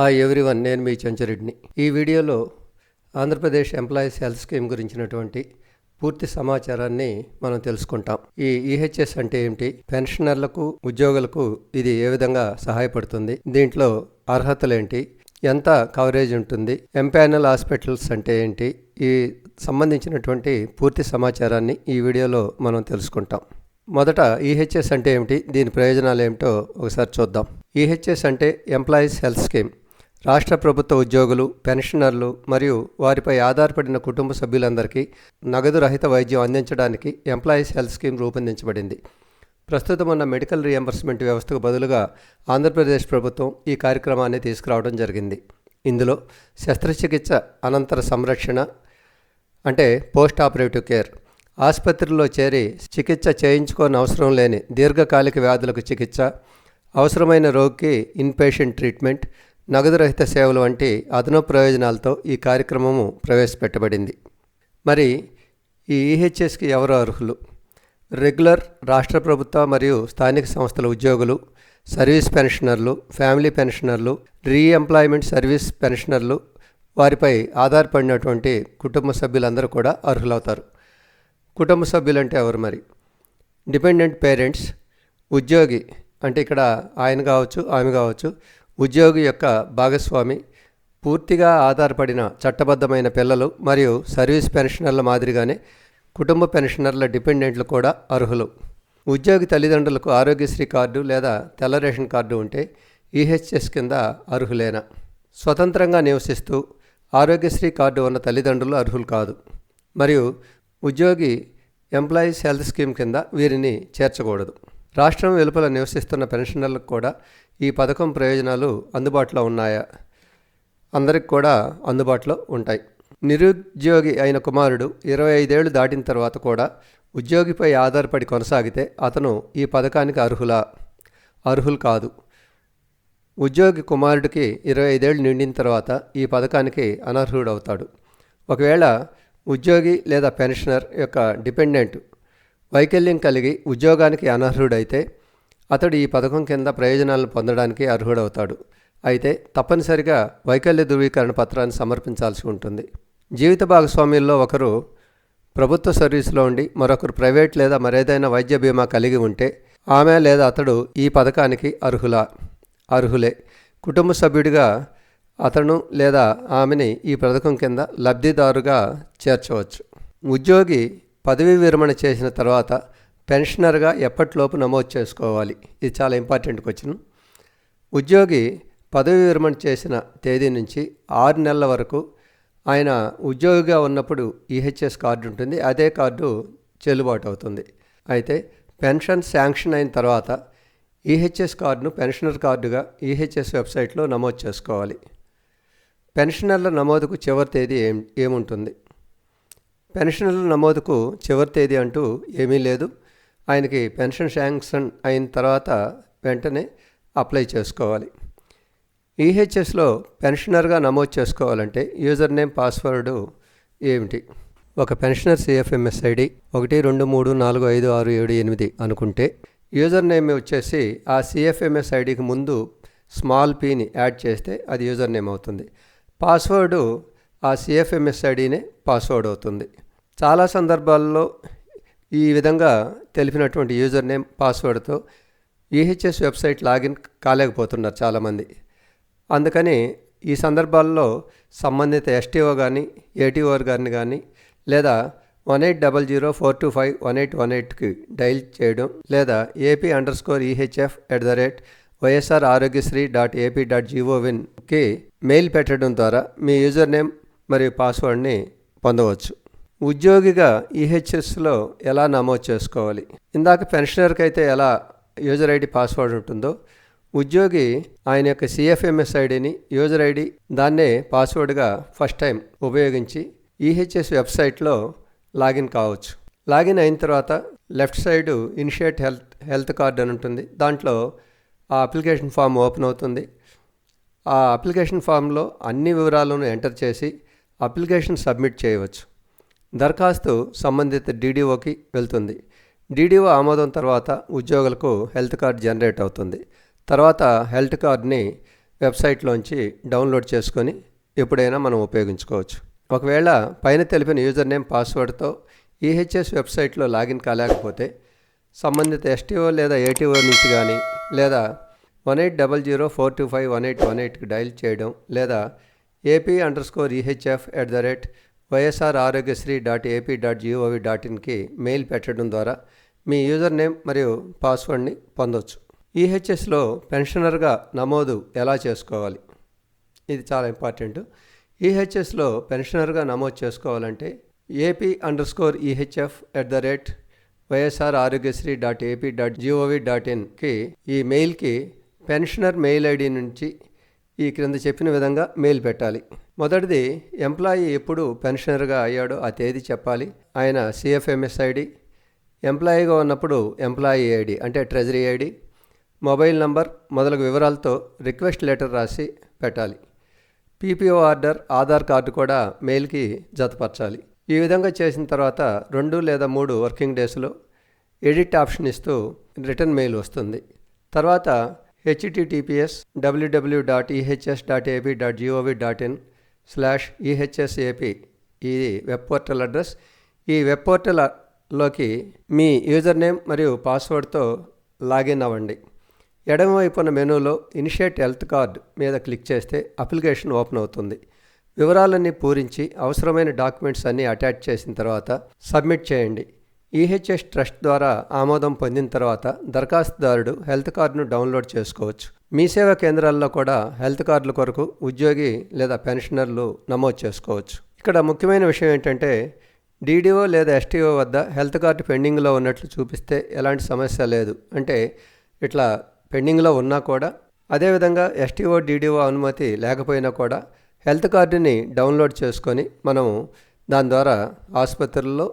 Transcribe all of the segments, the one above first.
ఆ ఎవ్రీవన్ నేను మీ చెంచరెడ్డిని. ఈ వీడియోలో ఆంధ్రప్రదేశ్ ఎంప్లాయీస్ హెల్త్ స్కీమ్ గురించినటువంటి పూర్తి సమాచారాన్ని మనం తెలుసుకుంటాం. ఈ ఈహెచ్ఎస్ అంటే ఏమిటి? పెన్షనర్లకు ఉద్యోగులకు ఇది ఏ విధంగా సహాయపడుతుంది? దీంట్లో అర్హతలేంటి? ఎంత కవరేజ్ ఉంటుంది? ఎంపానల్ హాస్పిటల్స్ అంటే ఏంటి? ఈ సంబంధించినటువంటి పూర్తి సమాచారాన్ని ఈ వీడియోలో మనం తెలుసుకుంటాం. మొదట ఈహెచ్ఎస్ అంటే ఏమిటి? దీని ప్రయోజనాలు ఏమిటో ఒకసారి చూద్దాం. ఈహెచ్ఎస్ అంటే ఎంప్లాయీస్ హెల్త్ స్కీమ్. రాష్ట్ర ప్రభుత్వ ఉద్యోగులు పెన్షనర్లు మరియు వారిపై ఆధారపడిన కుటుంబ సభ్యులందరికీ నగదు రహిత వైద్యం అందించడానికి ఎంప్లాయీస్ హెల్త్ స్కీమ్ రూపొందించబడింది. ప్రస్తుతం ఉన్న మెడికల్ రియంబర్స్మెంట్ వ్యవస్థకు బదులుగా ఆంధ్రప్రదేశ్ ప్రభుత్వం ఈ కార్యక్రమాన్ని తీసుకురావడం జరిగింది. ఇందులో శస్త్రచికిత్స అనంతర సంరక్షణ అంటే పోస్ట్ ఆపరేటివ్ కేర్ ఆసుపత్రిలో చేరి చికిత్స చేయించుకోని అవసరం లేని దీర్ఘకాలిక వ్యాధులకు చికిత్స అవసరమైన రోగికి ఇన్పేషెంట్ ట్రీట్మెంట్ నగదు రహిత సేవలు వంటి అదనపు ప్రయోజనాలతో ఈ కార్యక్రమము ప్రవేశపెట్టబడింది. మరి ఈ ఈహెచ్ఎస్కి ఎవరు అర్హులు? రెగ్యులర్ రాష్ట్ర ప్రభుత్వ మరియు స్థానిక సంస్థల ఉద్యోగులు సర్వీస్ పెన్షనర్లు ఫ్యామిలీ పెన్షనర్లు రీఎంప్లాయ్మెంట్ సర్వీస్ పెన్షనర్లు వారిపై ఆధారపడినటువంటి కుటుంబ సభ్యులందరూ కూడా అర్హులవుతారు. కుటుంబ సభ్యులంటే ఎవరు మరి? డిపెండెంట్ పేరెంట్స్ ఉద్యోగి అంటే ఇక్కడ ఆయన కావచ్చు ఆమె కావచ్చు ఉద్యోగి యొక్క భాగస్వామి పూర్తిగా ఆధారపడిన చట్టబద్ధమైన పిల్లలు మరియు సర్వీస్ పెన్షనర్ల మాదిరిగానే కుటుంబ పెన్షనర్ల డిపెండెంట్లు కూడా అర్హులు. ఉద్యోగి తల్లిదండ్రులకు ఆరోగ్యశ్రీ కార్డు లేదా తెల్ల రేషన్ కార్డు ఉంటే ఈహెచ్ఎస్ కింద అర్హులేనా? స్వతంత్రంగా నివసిస్తూ ఆరోగ్యశ్రీ కార్డు ఉన్న తల్లిదండ్రులు అర్హులు కాదు. మరియు ఉద్యోగి ఎంప్లాయీస్ హెల్త్ స్కీమ్ కింద వీరిని చేర్చకూడదు. రాష్ట్రం వెలుపల నివసిస్తున్న పెన్షనర్లకు కూడా ఈ పథకం ప్రయోజనాలు అందుబాటులో ఉన్నాయా? అందరికి కూడా అందుబాటులో ఉంటాయి. నిరుద్యోగి అయిన కుమారుడు ఇరవై ఐదేళ్ళు దాటిన తర్వాత కూడా ఉద్యోగిపై ఆధారపడి కొనసాగితే అతను ఈ పథకానికి అర్హులా? అర్హులు కాదు. ఉద్యోగి కుమారుడికి ఇరవై ఐదేళ్ళు నిండిన తర్వాత ఈ పథకానికి అనర్హుడవుతాడు. ఒకవేళ ఉద్యోగి లేదా పెన్షనర్ యొక్క డిపెండెంట్ వైకల్యం కలిగి ఉద్యోగానికి అనర్హుడైతే అతడు ఈ పథకం కింద ప్రయోజనాలను పొందడానికి అర్హుడవుతాడు. అయితే తప్పనిసరిగా వైకల్య ధృవీకరణ పత్రాన్ని సమర్పించాల్సి ఉంటుంది. జీవిత భాగస్వామ్యుల్లో ఒకరు ప్రభుత్వ సర్వీసులో ఉండి మరొకరు ప్రైవేట్ లేదా మరేదైనా వైద్య బీమా కలిగి ఉంటే ఆమె లేదా అతడు ఈ పథకానికి అర్హులా? అర్హులే. కుటుంబ సభ్యుడిగా అతను లేదా ఆమెని ఈ పథకం కింద లబ్ధిదారుగా చేర్చవచ్చు. ఉద్యోగి పదవీ విరమణ చేసిన తర్వాత పెన్షనర్గా ఎప్పటిలోపు నమోదు చేసుకోవాలి. ఇది చాలా ఇంపార్టెంట్ క్వశ్చన్. ఉద్యోగి పదవీ విరమణ చేసిన తేదీ నుంచి ఆరు నెలల వరకు ఆయన ఉద్యోగిగా ఉన్నప్పుడు ఈహెచ్ఎస్ కార్డు ఉంటుంది. అదే కార్డు చెల్లుబాటు అవుతుంది. అయితే పెన్షన్ శాంక్షన్ అయిన తర్వాత ఈహెచ్ఎస్ కార్డును పెన్షనర్ కార్డుగా ఈహెచ్ఎస్ వెబ్సైట్లో నమోదు చేసుకోవాలి. పెన్షనర్ల నమోదుకు చివరి తేదీ ఏం ఏముంటుంది? పెన్షన్ల నమోదుకు చివరి తేదీ అంటూ ఏమీ లేదు. ఆయనకి పెన్షన్ శాంక్షన్ అయిన తర్వాత వెంటనే అప్లై చేసుకోవాలి. ఈహెచ్ఎస్లో పెన్షనర్గా నమోదు చేసుకోవాలంటే యూజర్ నేమ్ పాస్వర్డు ఏమిటి? ఒక పెన్షనర్ సిఎఫ్ఎంఎస్ ఐడి ఒకటి రెండు మూడు నాలుగు ఐదు ఆరు ఏడు ఎనిమిది అనుకుంటే యూజర్ నేమ్ వచ్చేసి ఆ సిఎఫ్ఎంఎస్ ఐడికి ముందు స్మాల్ పీని యాడ్ చేస్తే అది యూజర్ నేమ్ అవుతుంది. పాస్వర్డు ఆ సిఎఫ్ఎంఎస్ ఐడినే పాస్వర్డ్ అవుతుంది. చాలా సందర్భాల్లో ఈ విధంగా తెలిపినటువంటి యూజర్ నేమ్ పాస్వర్డ్తో ఈహెచ్ఎస్ వెబ్సైట్ లాగిన్ కాలేకపోతున్నారు చాలామంది. అందుకని ఈ సందర్భాల్లో సంబంధిత ఎస్టీఓ కానీ ఏటీఓ గారిని కానీ లేదా one eight double zero four two five one eight one ఎయిట్కి డైల్ చేయడం లేదా AP underscore EHF at the rate YSR Aarogyasri dot AP dot జీఓవిన్కి mail పెట్టడం ద్వారా మీ యూజర్ నేమ్ మరియు పాస్వర్డ్ని పొందవచ్చు. ఉద్యోగిగా ఈహెచ్ఎస్లో ఎలా నమోదు చేసుకోవాలి? ఇందాక పెన్షనర్కి అయితే ఎలా యూజర్ ఐడి పాస్వర్డ్ ఉంటుందో ఉద్యోగి ఆయన యొక్క సిఎఫ్ఎంఎస్ ఐడిని యూజర్ ఐడి దాన్నే పాస్వర్డ్గా ఫస్ట్ టైం ఉపయోగించి ఈహెచ్ఎస్ వెబ్సైట్లో లాగిన్ కావచ్చు. లాగిన్ అయిన తర్వాత left side initiate health health card అని ఉంటుంది. దాంట్లో ఆ అప్లికేషన్ ఫామ్ ఓపెన్ అవుతుంది. ఆ అప్లికేషన్ ఫామ్లో అన్ని వివరాలను ఎంటర్ చేసి అప్లికేషన్ సబ్మిట్ చేయవచ్చు. దరఖాస్తు సంబంధిత డీడీఓకి వెళ్తుంది. డీడీఓ ఆమోదం తర్వాత ఉద్యోగులకు హెల్త్ కార్డ్ జనరేట్ అవుతుంది. తర్వాత హెల్త్ కార్డ్ని వెబ్సైట్లోంచి డౌన్లోడ్ చేసుకొని ఎప్పుడైనా మనం ఉపయోగించుకోవచ్చు. ఒకవేళ పైన తెలిపిన యూజర్ నేమ్ పాస్వర్డ్తో ఈహెచ్ఎస్ వెబ్సైట్లో లాగిన్ కాలేకపోతే సంబంధిత ఎస్టీఓ లేదా ఏటీఓ నుంచి కానీ లేదా one eight double zero four two five one eight one ఎయిట్కి డైల్ చేయడం లేదా AP underscore EHF at the rate YSR Aarogyasri dot AP dot GOV dot ఇన్కి mail పెట్టడం ద్వారా మీ యూజర్ నేమ్ మరియు పాస్వర్డ్ని పొందవచ్చు ఈహెచ్ఎస్లో పెన్షనర్గా నమోదు ఎలా చేసుకోవాలి? ఇది చాలా ఇంపార్టెంట్. ఈహెచ్ఎస్లో పెన్షనర్గా నమోదు చేసుకోవాలంటే AP underscore EHF at the rate YSR Aarogyasri dot AP dot GOV dot ఇన్కి ఈ మెయిల్కి పెన్షనర్ మెయిల్ ఐడి నుంచి ఈ క్రింద చెప్పిన విధంగా మెయిల్ పెట్టాలి. మొదటిది ఎంప్లాయీ ఎప్పుడు పెన్షనర్గా అయ్యాడో ఆ తేదీ చెప్పాలి. ఆయన సిఎఫ్ఎంఎస్ ఐడి ఎంప్లాయీగా ఉన్నప్పుడు ఎంప్లాయీ ఐడి అంటే ట్రెజరీ ఐడి మొబైల్ నంబర్ మొదలగు వివరాలతో రిక్వెస్ట్ లెటర్ రాసి పెట్టాలి. పీపీఓ ఆర్డర్ ఆధార్ కార్డు కూడా మెయిల్కి జతపరచాలి. ఈ విధంగా చేసిన తర్వాత రెండు లేదా మూడు వర్కింగ్ డేస్లో ఎడిట్ ఆప్షన్ ఇస్తూ రిటర్న్ మెయిల్ వస్తుంది. తర్వాత HTTPS WWW dot EHS dot AP dot GOV dot in slash EHS AP ఇది వెబ్ పోర్టల్ అడ్రస్ ఈ వెబ్ పోర్టల్లోకి మీ యూజర్ నేమ్ మరియు పాస్వర్డ్తో లాగిన్ అవ్వండి. ఎడమవైపున మెనూలో ఇనిషియేట్ హెల్త్ కార్డ్ మీద క్లిక్ చేస్తే అప్లికేషన్ ఓపెన్ అవుతుంది. వివరాలన్నీ పూరించి అవసరమైన డాక్యుమెంట్స్ అన్నీ అటాచ్ చేసిన తర్వాత సబ్మిట్ చేయండి. ఈహెచ్ఎస్ ట్రస్ట్ ద్వారా ఆమోదం పొందిన తర్వాత దరఖాస్తుదారుడు హెల్త్ కార్డును డౌన్లోడ్ చేసుకోవచ్చు. మీ సేవా కేంద్రాల్లో కూడా హెల్త్ కార్డుల కొరకు ఉద్యోగి లేదా పెన్షనర్లు నమోదు చేసుకోవచ్చు. ఇక్కడ ముఖ్యమైన విషయం ఏంటంటే డీడీఓ లేదా ఎస్టీఓ వద్ద హెల్త్ కార్డు పెండింగ్లో ఉన్నట్లు చూపిస్తే ఎలాంటి సమస్య లేదు. అంటే ఇట్లా పెండింగ్లో ఉన్నా కూడా అదేవిధంగా ఎస్టీఓ డీడీఓ అనుమతి లేకపోయినా కూడా హెల్త్ కార్డుని డౌన్లోడ్ చేసుకొని మనం దాని ద్వారా ఆసుపత్రుల్లో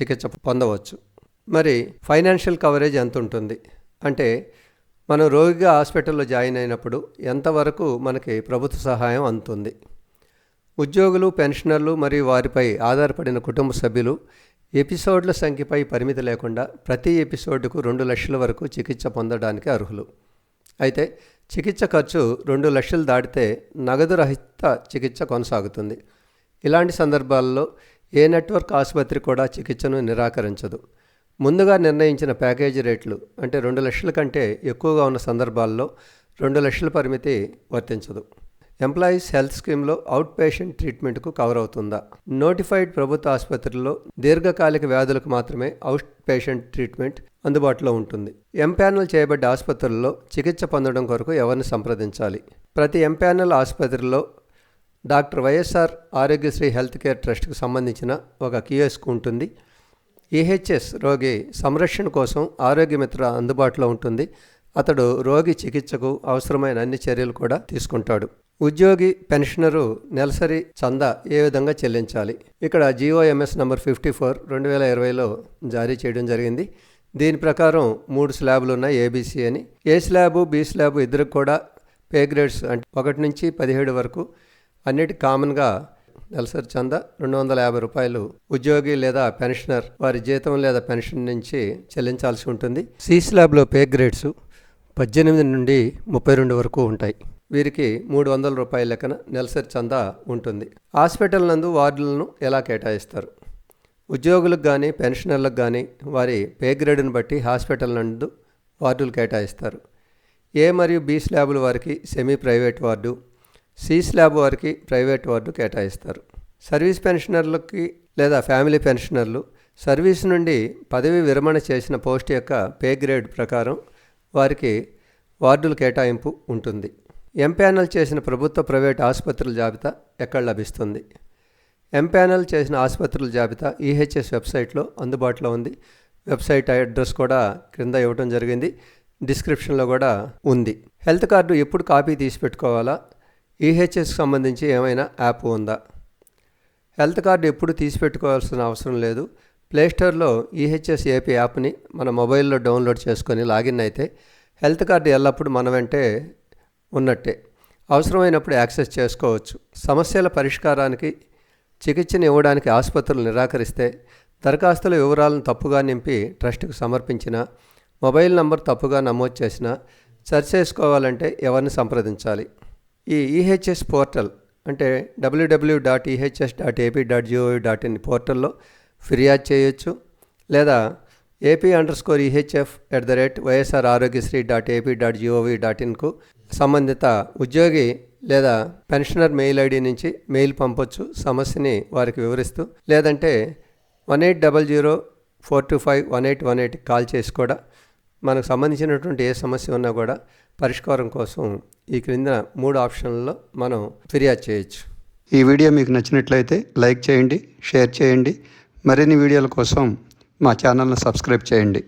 చికిత్స పొందవచ్చు. మరి ఫైనాన్షియల్ కవరేజ్ ఎంత ఉంటుంది అంటే మనం రోగిగా హాస్పిటల్లో జాయిన్ అయినప్పుడు ఎంతవరకు మనకి ప్రభుత్వ సహాయం అందుతుంది ఉద్యోగులు పెన్షనర్లు మరియు వారిపై ఆధారపడిన కుటుంబ సభ్యులు ఎపిసోడ్ల సంఖ్యపై పరిమితి లేకుండా ప్రతి ఎపిసోడ్కు రెండు లక్షల వరకు చికిత్స పొందడానికి అర్హులు. అయితే చికిత్స ఖర్చు రెండు లక్షలు దాటితే నగదు రహిత చికిత్స కొనసాగుతుంది. ఇలాంటి సందర్భాల్లో ఏ నెట్వర్క్ ఆసుపత్రి కూడా చికిత్సను నిరాకరించదు. ముందుగా నిర్ణయించిన ప్యాకేజీ రేట్లు అంటే రెండు లక్షల కంటే ఎక్కువగా ఉన్న సందర్భాల్లో రెండు లక్షల పరిమితి వర్తించదు. ఎంప్లాయీస్ హెల్త్ స్కీమ్లో అవుట్ పేషెంట్ ట్రీట్మెంట్కు కవర్ అవుతుందా నోటిఫైడ్ ప్రభుత్వ ఆసుపత్రుల్లో దీర్ఘకాలిక వ్యాధులకు మాత్రమే అవుట్ పేషెంట్ ట్రీట్మెంట్ అందుబాటులో ఉంటుంది. ఎంపానల్ చేయబడ్డ ఆసుపత్రుల్లో చికిత్స పొందడం కొరకు ఎవరిని సంప్రదించాలి? ప్రతి ఎంపానల్ ఆసుపత్రిలో doctor YSR Aarogyasri health care ట్రస్ట్కు సంబంధించిన ఒక కియోస్క్ ఉంటుంది. ఈహెచ్ఎస్ రోగి సంరక్షణ కోసం ఆరోగ్యమిత్ర అందుబాటులో ఉంటుంది. అతడు రోగి చికిత్సకు అవసరమైన అన్ని చర్యలు కూడా తీసుకుంటాడు. ఉద్యోగి పెన్షనరు నెలసరి చందా ఏ విధంగా చెల్లించాలి? ఇక్కడ జిఓఎంఎస్ నంబర్ ఫిఫ్టీ ఫోర్ రెండు వేల ఇరవైలో జారీ చేయడం జరిగింది. దీని ప్రకారం మూడు స్లాబ్లు ఉన్నాయి ఏబీసీ అని. ఏ స్లాబు బి స్లాబు ఇద్దరికి కూడా పే గ్రేడ్స్ అంటే ఒకటి నుంచి పదిహేడు వరకు అన్నిటి కామన్గా నెలసరి చంద రెండు వందల యాభై రూపాయలు ఉద్యోగి లేదా పెన్షనర్ వారి జీతం లేదా పెన్షన్ నుంచి చెల్లించాల్సి ఉంటుంది. సి స్లాబ్లో పే గ్రేడ్స్ పద్దెనిమిది నుండి ముప్పై రెండు వరకు ఉంటాయి. వీరికి మూడు వందల రూపాయల లెక్కన నెలసరి చందా ఉంటుంది. హాస్పిటల్ నందు వార్డులను ఎలా కేటాయిస్తారు? ఉద్యోగులకు కానీ పెన్షనర్లకు కానీ వారి పే గ్రేడ్ని బట్టి హాస్పిటల్ నందు వార్డులు కేటాయిస్తారు. ఏ మరియు బి స్లాబుల వారికి semi private ward C slab వారికి ప్రైవేట్ వార్డు కేటాయిస్తారు. సర్వీస్ పెన్షనర్లకి లేదా ఫ్యామిలీ పెన్షనర్లు సర్వీస్ నుండి పదవి విరమణ చేసిన పోస్ట్ యొక్క పే గ్రేడ్ ప్రకారం వారికి వార్డుల కేటాయింపు ఉంటుంది. ఎంప్యానల్ చేసిన ప్రభుత్వ ప్రైవేట్ ఆసుపత్రుల జాబితా ఎక్కడ లభిస్తుంది? ఎంపానల్ చేసిన ఆసుపత్రుల జాబితా ఈహెచ్ఎస్ వెబ్సైట్లో అందుబాటులో ఉంది. వెబ్సైట్ అడ్రస్ కూడా క్రింద ఇవ్వడం జరిగింది. డిస్క్రిప్షన్లో కూడా ఉంది. హెల్త్ కార్డు ఎప్పుడు కాపీ తీసి పెట్టుకోవాలా ఈహెచ్ఎస్ సంబంధించి ఏమైనా యాప్ ఉందా? హెల్త్ కార్డు ఎప్పుడు తీసిపెట్టుకోవాల్సిన అవసరం లేదు. ప్లేస్టోర్లో ఈహెచ్ఎస్ ఏపీ యాప్ని మన మొబైల్లో డౌన్లోడ్ చేసుకొని లాగిన్ అయితే హెల్త్ కార్డు ఎల్లప్పుడూ మన వెంటే ఉన్నట్టే. అవసరమైనప్పుడు యాక్సెస్ చేసుకోవచ్చు. సమస్యల పరిష్కారానికి చికిత్సను ఇవ్వడానికి ఆసుపత్రులు నిరాకరిస్తే దరఖాస్తుల వివరాలను తప్పుగా నింపి ట్రస్ట్కు సమర్పించిన మొబైల్ నంబర్ తప్పుగా నమోదు చేసిన సరి చేసుకోవాలంటే ఎవరిని సంప్రదించాలి? ఈ ఈహెచ్ఎస్ పోర్టల్ అంటే WWW dot EHS dot AP dot GOV dot in పోర్టల్లో ఫిర్యాదు చేయొచ్చు. లేదా AP underscore EHF at the rate YSR Aarogyasri dot AP dot GOV dot ఇన్కు సంబంధిత ఉద్యోగి లేదా పెన్షనర్ మెయిల్ ఐడి నుంచి మెయిల్ పంపొచ్చు. సమస్యని వారికి వివరిస్తూ లేదంటే one eight double zero four two five one eight one eight call చేసి కూడా మనకు సంబంధించినటువంటి ఏ సమస్య ఉన్నా కూడా పరిష్కారం కోసం ఈ క్రింద మూడు ఆప్షన్లలో మనం ఫిర్యాదు చేయొచ్చు. ఈ వీడియో మీకు నచ్చినట్లయితే లైక్ చేయండి షేర్ చేయండి. మరిన్ని వీడియోల కోసం మా ఛానల్ను సబ్స్క్రైబ్ చేయండి.